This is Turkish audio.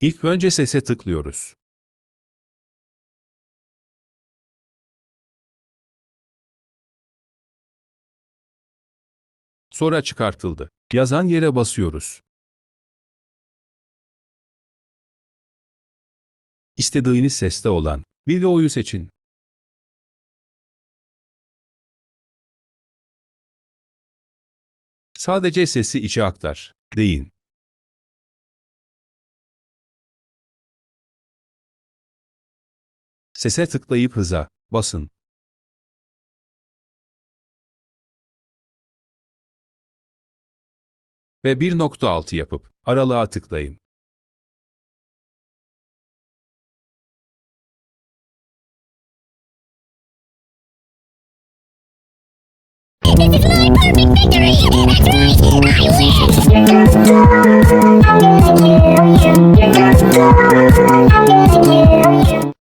İlk önce sese tıklıyoruz. Sonra çıkartıldı. Yazan yere basıyoruz. İstediğiniz seste olan videoyu seçin. Sadece sesi içe aktar. Deyin. Sese tıklayıp hıza basın. Ve 1.6 yapıp aralığa tıklayın. This is my perfect victory. That's right.